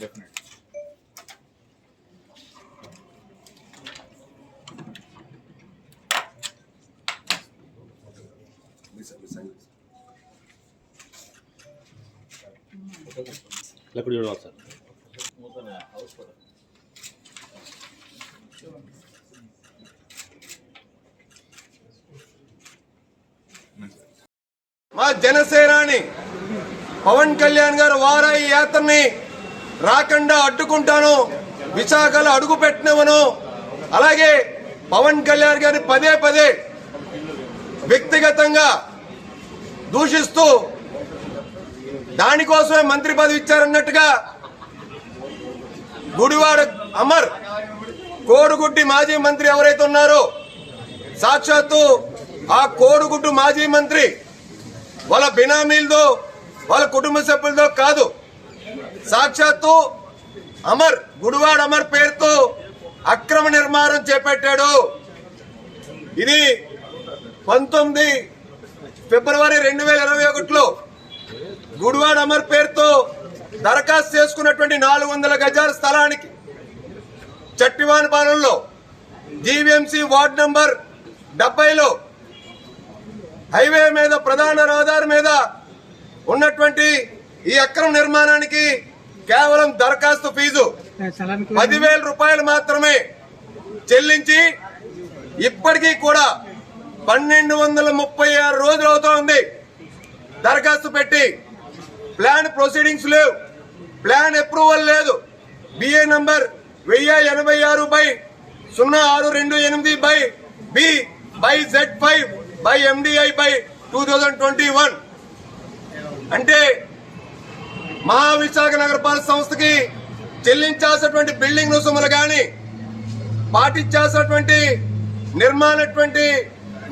Definite లక్కడి చూడాలి sir మా జనసేనాని పవన్ కళ్యాణ్ గారు వారాయి యాత్రని రాకుండా అడ్డుకుంటాను. విశాఖలో అడుగు పెట్టినవను. అలాగే పవన్ కళ్యాణ్ గారిని పదే పదే వ్యక్తిగతంగా దూషిస్తూ దానికోసమే మంత్రి పదవి ఇచ్చారన్నట్టుగా గుడివాడ అమర్ కోడుగుడ్డి మాజీ మంత్రి ఎవరైతే ఉన్నారో సాక్షాత్తు ఆ కోడుగుడ్డు మాజీ మంత్రి వాళ్ళ బినామీలతో వాళ్ళ కుటుంబ సభ్యులతో కాదు. సాక్షాత్తు అమర్ గుడివాడ అమర్ పేరుతో అక్రమ నిర్మాణం చేపట్టాడు. ఇది పంతొమ్మిది ఫిబ్రవరి రెండు వేల ఇరవై ఒకటిలో గుడివాడ అమర్ పేరుతో దరఖాస్తు చేసుకున్నటువంటి నాలుగు వందల గజాల స్థలానికి చట్టివాన్ పాలనలో జీవీఎంసీ వార్డు నంబర్ డెబ్బైలో హైవే మీద ప్రధాన రహదారి మీద ఉన్నటువంటి ఈ అక్రమ నిర్మాణానికి కేవలం దరఖాస్తు ఫీజు పదివేల రూపాయలు మాత్రమే చెల్లించి ఇప్పటికీ కూడా పన్నెండు వందల ముప్పై ఆరు రోజులు అవుతోంది. దరఖాస్తు పెట్టి ప్లాన్ ప్రొసీడింగ్స్ లేవు. ప్లాన్ అప్రూవల్ లేదు. బిఏ నంబర్ వెయ్యి ఎనభై ఆరు బై సున్నా ఆరు రెండు ఎనిమిది by B by Z five by MDI by two thousand twenty one అంటే మహావిశాఖ నగరపాలక సంస్థకి చెల్లించాల్సినటువంటి బిల్డింగ్ రుసుములు కానీ పాటించాల్సినటువంటి నిర్మాణటువంటి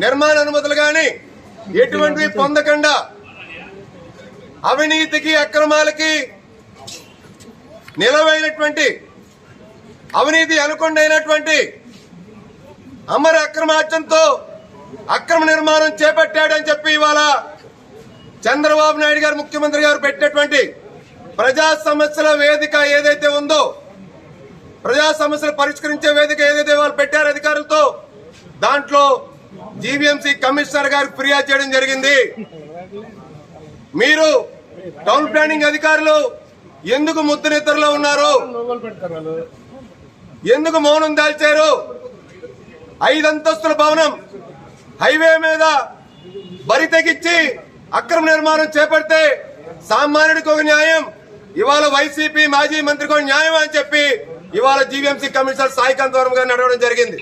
నిర్మాణ అనుమతులు కానీ ఎటువంటివి పొందకుండా అవినీతికి అక్రమాలకి నిలవైనటువంటి అవినీతి అనుకొండైనటువంటి అమర అక్రమార్జంతో అక్రమ నిర్మాణం చేపట్టాడని చెప్పి ఇవాళ చంద్రబాబు నాయుడు గారు ముఖ్యమంత్రి గారు పెట్టినటువంటి ప్రజా సమస్యల వేదిక ఏదైతే ఉందో ప్రజా సమస్యలు పరిష్కరించే వేదిక ఏదైతే వాళ్ళు పెట్టారు అధికారులతో దాంట్లో జీవీఎంసీ కమిషనర్ గారికి ఫిర్యాదు చేయడం జరిగింది. మీరు టౌన్ ప్లానింగ్ అధికారులు ఎందుకు ముద్దు ఉన్నారు? ఎందుకు మౌనం దాల్చారు? ఐదంతస్తుల భవనం హైవే మీద బరి తెగించి అక్రమ నిర్మాణం చేపడితే సామాన్యుడికి ఒక న్యాయం ఇవాళ వైసీపీ మాజీ మంత్రి కూడా న్యాయం అని చెప్పి ఇవాళ జీవీఎంసీ కమిషనర్ సాయికాంత్ వర్మ గారిని అడగడం జరిగింది.